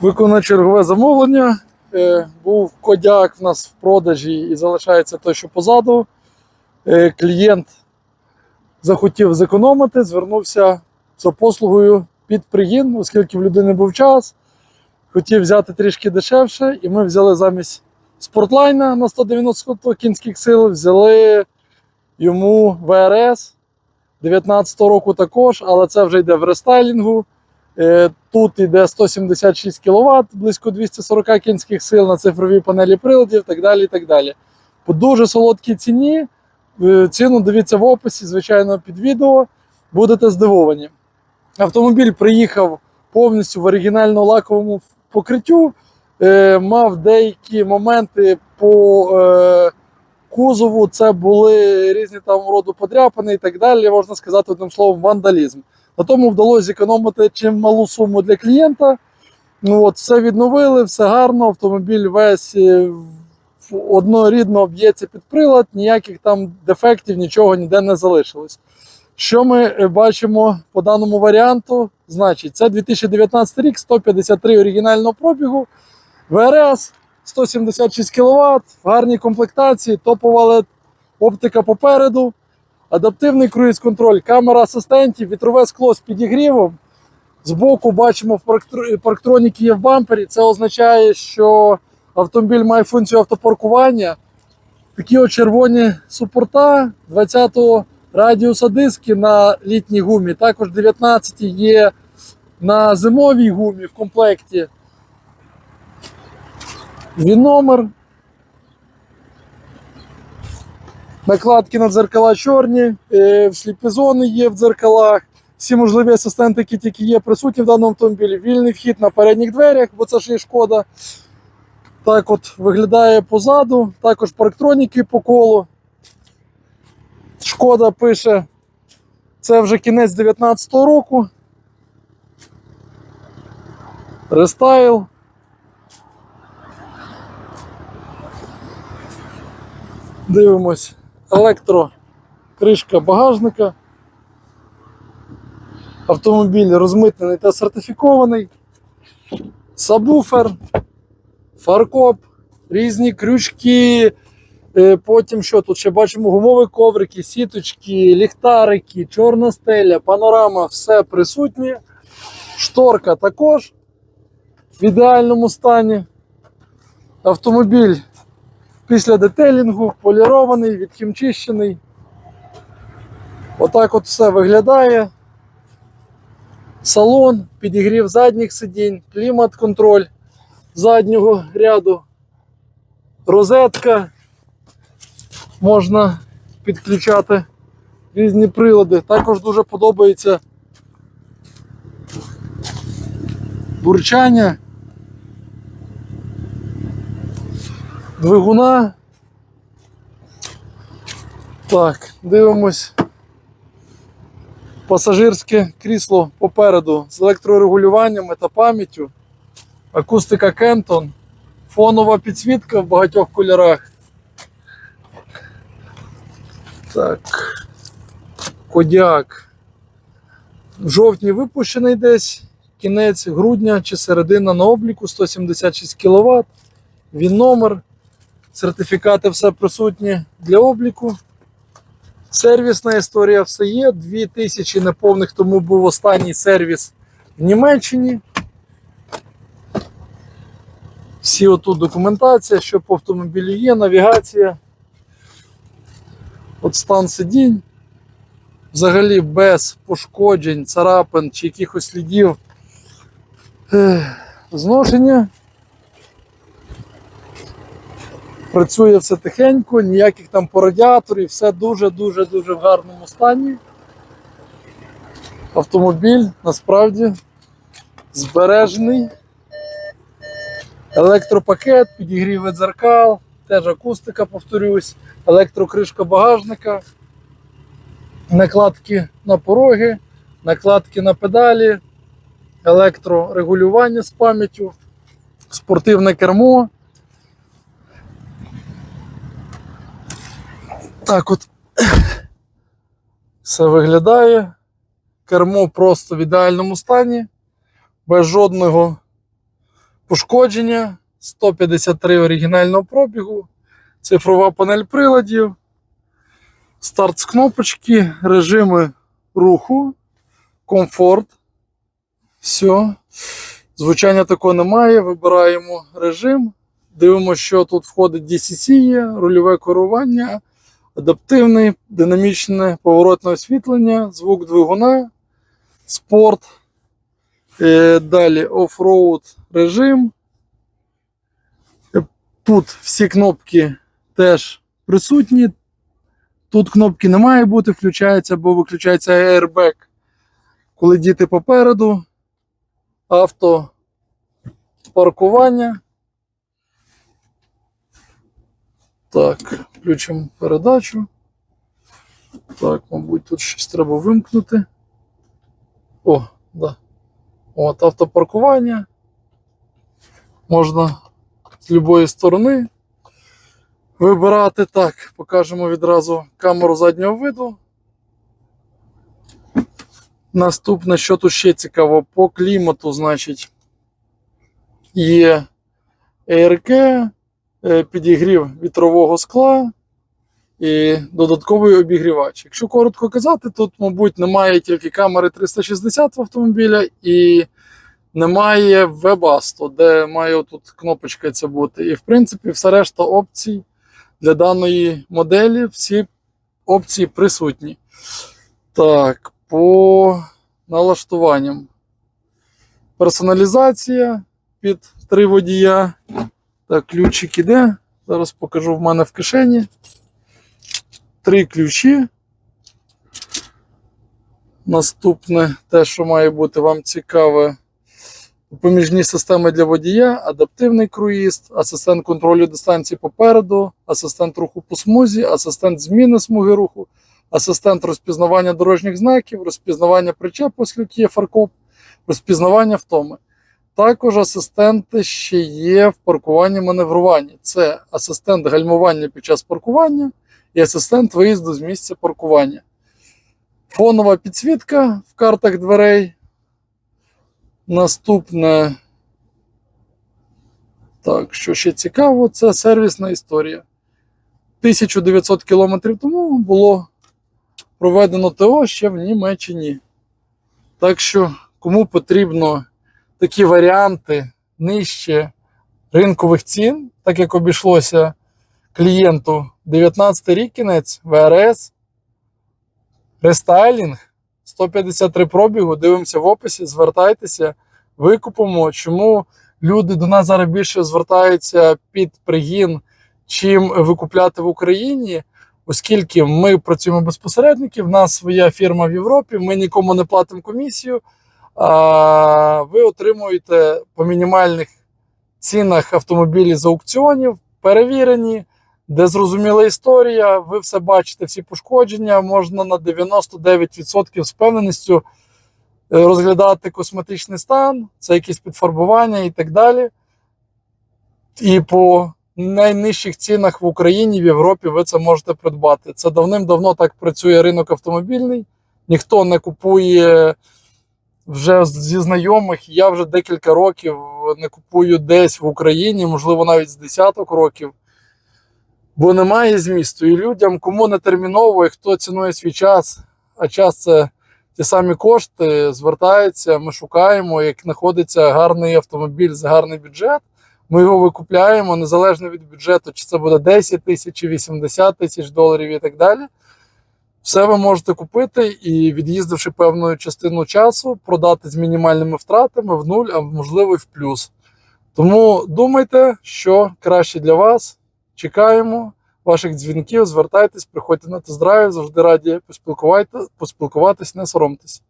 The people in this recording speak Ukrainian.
Виконано чергове замовлення. Е, Був кодяк в нас в продажі і залишається той, що позаду. Е, Клієнт захотів зекономити, звернувся за послугою під пригін, оскільки в людини був час. Хотів взяти трішки дешевше, і ми взяли замість спортлайна на 190 кінських сил, взяли йому ВРС 19 року також, але це вже йде в рестайлінгу. Е, Тут йде 176 кВт, близько 240 кінських сил на цифровій панелі приладів, так далі. і так далі. По дуже солодкій ціні. Е, Ціну дивіться в описі, звичайно, під відео. Будете здивовані. Автомобіль приїхав повністю в оригінально-лаковому покриттю. Е, мав деякі моменти по кузову. Це були різні там роду подряпини і так далі. Можна сказати одним словом, вандалізм. На тому вдалося зекономити чималу суму для клієнта. Ну, от, все відновили, все гарно. Автомобіль весь е, однорідно б'ється під прилад, ніяких там дефектів, нічого ніде не залишилось. Що ми е, бачимо по даному варіанту? Значить, це 2019 рік, 153 оригінального пробігу, ВРС 176 кВт, в гарній комплектації, топова LED оптика попереду, адаптивний круїз-контроль, камера асистентів, вітрове скло з підігрівом. Збоку бачимо в парктроніки є в бампері. Це означає, що автомобіль має функцію автопаркування. Такі червоні супорта 20-го радіуса диски на літній гумі. Також 19 є на зимовій гумі в комплекті. Він номер. Накладки на дзеркала чорні, е, сліпі зони є в дзеркалах. Всі можливі асистенти, які тільки є присутні в даному автомобілі. Вільний вхід на передніх дверях, бо це ж є шкода. Так от виглядає позаду. Також парктроніки по колу. Шкода пише. Це вже кінець 19-го року. Рестайл. Дивимось. Електрокришка багажника. Автомобіль розмитнений та сертифікований. Сабвуфер, фаркоп, різні крючки. Е, Потім що тут ще бачимо гумові коврики, сіточки, ліхтарики, чорна стеля, панорама, все присутнє. Шторка також в ідеальному стані. Автомобіль після детелінгу, полірований, відхімчищений. Отак от все виглядає. Салон, підігрів задніх сидінь, клімат-контроль заднього ряду, розетка. Можна підключати різні прилади. Також дуже подобається бурчання двигуна. Так, дивимось. Пасажирське крісло попереду з електрорегулюваннями та пам'яттю. Акустика Кентон, фонова підсвітка в багатьох кольорах. Так. Кодяк. В жовтні випущений десь. Кінець грудня чи середина на обліку 176 кВт. Він номер. Сертифікати все присутні для обліку. Сервісна історія все є. 2000 неповних тому був останній сервіс в Німеччині. Всі отут документація, що по автомобілю є, навігація. От стан сидінь. Взагалі без пошкоджень, царапин чи якихось слідів зношення. Працює все тихенько, ніяких там по радіаторі, все дуже-дуже дуже в гарному стані. Автомобіль насправді збережений. Електропакет, підігрів дзеркал, теж акустика, повторюсь, електрокришка багажника, накладки на пороги, накладки на педалі, електрорегулювання з пам'яттю, спортивне кермо. Так от все виглядає. Кермо просто в ідеальному стані, без жодного пошкодження, 153 оригінального пробігу, цифрова панель приладів, старт з кнопочки, режими руху, комфорт. Все. Звучання такого немає. Вибираємо режим. Дивимося, що тут входить DCC, є, рульове керування, адаптивне, динамічне поворотне освітлення, звук двигуна, спорт. Е, Далі оффроуд режим. Е, Тут всі кнопки теж присутні. Тут кнопки не має бути, включається або виключається airbag. Коли діти попереду, авто паркування. Так, включимо передачу. Так, мабуть, тут щось треба вимкнути. О, да. От, автопаркування. Можна з будь-якої сторони вибирати. Так, покажемо відразу камеру заднього виду. Наступне, що тут ще цікаво, по клімату, значить, є ЕРК, підігрів вітрового скла і додатковий обігрівач. Якщо коротко казати, тут, мабуть, немає тільки камери 360 в автомобіля і немає вебасту, де має тут кнопочка ця бути. І, в принципі, все решта опцій для даної моделі, всі опції присутні. Так, по налаштуванням. Персоналізація під три водія. Так, ключик іде. Зараз покажу в мене в кишені. Три ключі. Наступне, те, що має бути вам цікаве. Допоміжні системи для водія, адаптивний круїз, асистент контролю дистанції попереду, асистент руху по смузі, асистент зміни смуги руху, асистент розпізнавання дорожніх знаків, розпізнавання причепу, оскільки є фаркоп, розпізнавання втоми. Також асистенти ще є в паркуванні маневруванні. Це асистент гальмування під час паркування і асистент виїзду з місця паркування. Фонова підсвітка в картах дверей. Наступне, так, що ще цікаво, це сервісна історія. 1900 кілометрів тому було проведено ТО ще в Німеччині. Так що, кому потрібно такі варіанти нижче ринкових цін, так як обійшлося клієнту 19 рік кінець, ВРС, рестайлінг, 153 пробігу, дивимося в описі, звертайтеся, викупимо. Чому люди до нас зараз більше звертаються під пригін, чим викупляти в Україні? Оскільки ми працюємо безпосередньо, в нас своя фірма в Європі, ми нікому не платимо комісію, ви отримуєте по мінімальних цінах автомобілі з аукціонів, перевірені, де зрозуміла історія, ви все бачите, всі пошкодження, можна на 99% з певненістю е, розглядати косметичний стан, це якісь підфарбування і так далі. І по найнижчих цінах в Україні, в Європі ви це можете придбати. Це давним-давно так працює ринок автомобільний. Ніхто не купує вже зі знайомих. Я вже декілька років не купую десь в Україні, можливо, навіть з десяток років. Бо немає змісту. І людям, кому не терміново, і хто цінує свій час, а час це ті самі кошти, звертається, ми шукаємо, як знаходиться гарний автомобіль за гарний бюджет. Ми його викупляємо незалежно від бюджету, чи це буде 10 тисяч, чи 80 тисяч доларів і так далі. Все ви можете купити і, від'їздивши певну частину часу, продати з мінімальними втратами в нуль, а можливо і в плюс. Тому думайте, що краще для вас. Чекаємо ваших дзвінків, звертайтесь, приходьте на тест-драйв, завжди раді поспілкуватись, не соромтесь.